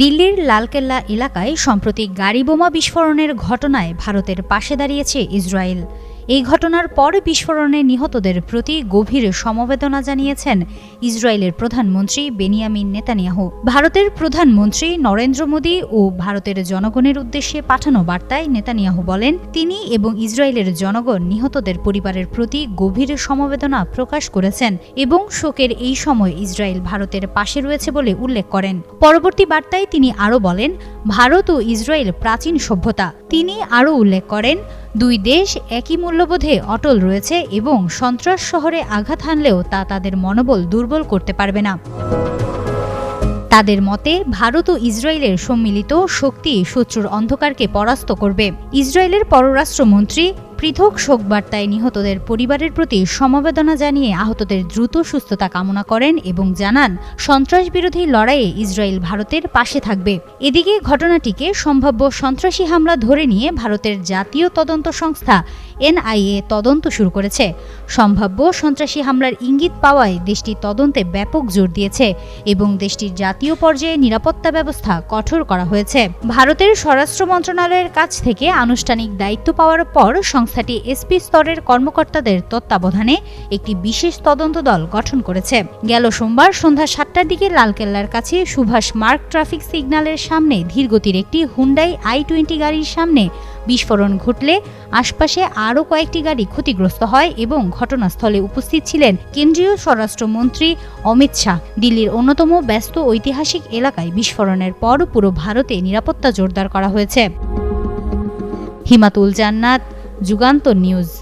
দিল্লির লালকেল্লা এলাকায় সম্প্রতি গাড়ি বোমা বিস্ফোরণের ঘটনায় ভারতের পাশে দাঁড়িয়েছে ইসরায়েল। এই ঘটনার পর বিস্ফোরণে নিহতদের প্রতি গভীর সমবেদনা জানিয়েছেন ইসরায়েলের প্রধানমন্ত্রী বেনিয়ামিন নেতানিয়াহু। ভারতের প্রধানমন্ত্রী নরেন্দ্র মোদী ও ভারতের জনগণের উদ্দেশ্যে পাঠানো বার্তায় নেতানিয়াহু বলেন, তিনি এবং ইসরায়েলের জনগণ নিহতদের পরিবারের প্রতি গভীর সমবেদনা প্রকাশ করেছেন এবং শোকের এই সময় ইসরায়েল ভারতের পাশে রয়েছে বলে উল্লেখ করেন। পরবর্তী বার্তায় তিনি আরও বলেন, ভারত ও ইসরায়েল প্রাচীন সভ্যতা। তিনি আরও উল্লেখ করেন দুই দেশ একই মূল্যবোধে অটল রয়েছে এবং সন্ত্রাস শহরে আঘাত হানলেও তা তাদের মনোবল দুর্বল করতে পারবে না। তাদের মতে, ভারত ও ইসরায়েলের সম্মিলিত শক্তি শত্রুর অন্ধকারকে পরাস্ত করবে। ইসরায়েলের পররাষ্ট্রমন্ত্রী পৃথক শোক বার্তায় নিহতদের পরিবারের প্রতি সমবেদনা জানিয়ে আহতদের দ্রুত সুস্থতা কামনা করেন এবং জানান সন্ত্রাস বিরোধী লড়াইয়ে ইসরায়েল ভারতের পাশে থাকবে। এদিকে ঘটনাটিকে সম্ভাব্য সন্ত্রাসী হামলা ধরে নিয়ে ভারতের জাতীয় তদন্ত সংস্থা এনআইএ তদন্ত শুরু করেছে। সম্ভাব্য সন্ত্রাসী হামলার ইঙ্গিত পাওয়ায় দেশটি তদন্তে ব্যাপক জোর দিয়েছে এবং দেশটির জাতীয় পর্যায়ে নিরাপত্তা ব্যবস্থা কঠোর করা হয়েছে। ভারতের স্বরাষ্ট্র মন্ত্রণালয়ের কাছ থেকে আনুষ্ঠানিক দায়িত্ব পাওয়ার পর সংস্থাটি এসপি স্তরের কর্মকর্তাদের তত্ত্বাবধানে একটি বিশেষ তদন্ত দল গঠন করেছে। গেল সোমবার সন্ধ্যা সাতটার দিকে লালকেল্লার কাছে সুভাষ মার্ক ট্রাফিক সিগন্যালের সামনে ধীরগতির একটি হুন্ডাই আই টোয়েন্টি গাড়ির সামনে বিস্ফোরণ ঘটলে আশপাশে আরও কয়েকটি গাড়ি ক্ষতিগ্রস্ত হয় এবং ঘটনাস্থলে উপস্থিত ছিলেন কেন্দ্রীয় স্বরাষ্ট্রমন্ত্রী অমিত শাহ। দিল্লির অন্যতম ব্যস্ত ঐতিহাসিক এলাকায় বিস্ফোরণের পর পুরো ভারতে নিরাপত্তা জোরদার করা হয়েছে। হিমাতুল জান্নাত, যুগান্ত নিউজ।